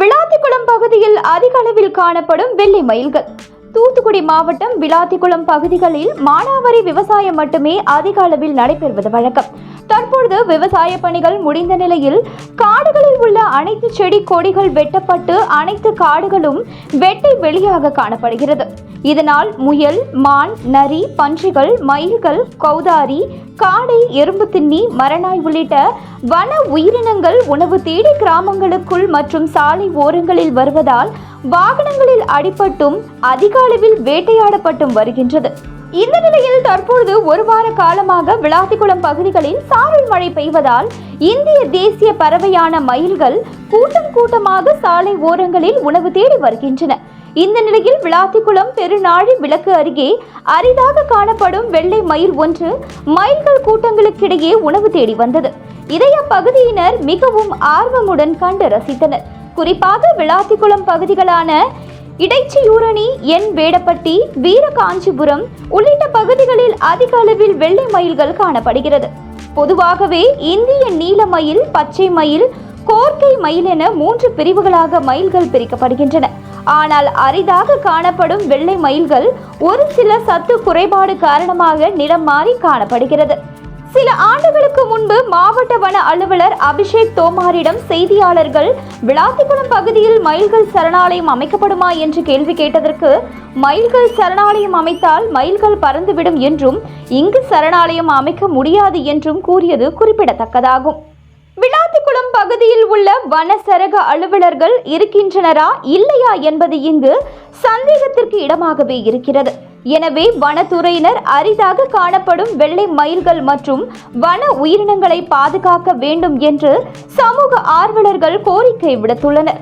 விளாத்திக்குளம் பகுதியில் அதிக அளவில் காணப்படும் வெள்ளி மயில்கள். தூத்துக்குடி மாவட்டம் விளாத்திக்குளம் பகுதிகளில் மானாவாரி விவசாயம் மட்டுமே அதிக அளவில் நடைபெறுவது வழக்கம். தற்பொழுது விவசாய பணிகள் முடிந்த நிலையில் காடுகளில் உள்ள அனைத்து செடி கொடிகள் வெட்டப்பட்டு அனைத்து காடுகளும் வெட்டி வெளியாக காணப்படுகிறது. இதனால் முயல் மான் நரி பன்றிகள் மயில்கள் கௌதாரி காடை எறும்பு தின்னி மரநாய் உள்ளிட்ட வன உயிரினங்கள் உணவு தேடி கிராமங்களுக்குள் மற்றும் சாலை ஓரங்களில் வருவதால் வாகனங்களில் அடிபட்டும் அதிக அளவில் வேட்டையாடப்பட்டும் வருகின்றது. இந்த நிலையில் தற்பொழுது ஒரு வார காலமாக விளாத்திக்குளம் பகுதிகளில் சாரல் மழை பெய்வதால் இந்திய தேசிய பறவையான மயில்கள் கூட்டம் கூட்டமாக சாலை ஓரங்களில் உணவு தேடி வருகின்றன. இந்த நிலையில் விளாத்திக்குளம் பெருநாழி விளக்கு அருகே அரிதாக காணப்படும் வெள்ளை மயில் ஒன்று மயில்கள் கூட்டங்களுக்கிடையே உணவு தேடி வந்தது. இதை அப்பகுதியினர் மிகவும் ஆர்வமுடன் கண்டு ரசித்தனர். குறிப்பாக விளாத்திக்குளம் பகுதிகளான இடைச்சியூரணி என் வேடப்பட்டி வீரகாஞ்சிபுரம் உள்ளிட்ட பகுதிகளில் அதிக அளவில் வெள்ளை மயில்கள் காணப்படுகிறது. பொதுவாகவே இந்திய நீல மயில் பச்சை மயில் கோர்க்கை மயில் என மூன்று பிரிவுகளாக மயில்கள் பிரிக்கப்படுகின்றன. ஆனால் அரிதாக காணப்படும் வெள்ளை மயில்கள் ஒரு சில சத்து குறைபாடு காரணமாக நிறம் மாறி காணப்படுகிறது. சில ஆண்டுகளுக்கு முன்பு மாவட்ட வன அலுவலர் அபிஷேக் தோமாரிடம் செய்தியாளர்கள் விளாத்திக்குளம் பகுதியில் மயில்கள் சரணாலயம் அமைக்கப்படுமா என்று கேள்வி கேட்டதற்கு மயில்கள் சரணாலயம் அமைத்தால் மயில்கள் பறந்துவிடும் என்றும் இங்கு சரணாலயம் அமைக்க முடியாது என்றும் கூறியது குறிப்பிடத்தக்கதாகும். விளாத்திக்குளம் பகுதியில் உள்ள வனசரக அலுவலர்கள் இருக்கின்றனரா இல்லையா என்பது இங்கு சந்தேகத்திற்கு இடமாகவே இருக்கிறது. எனவே வனத்துறையினர் அரிதாக காணப்படும் வெள்ளை மயில்கள் மற்றும் வன உயிரினங்களை பாதுகாக்க வேண்டும் என்று சமூக ஆர்வலர்கள் கோரிக்கை விடுத்துள்ளனர்.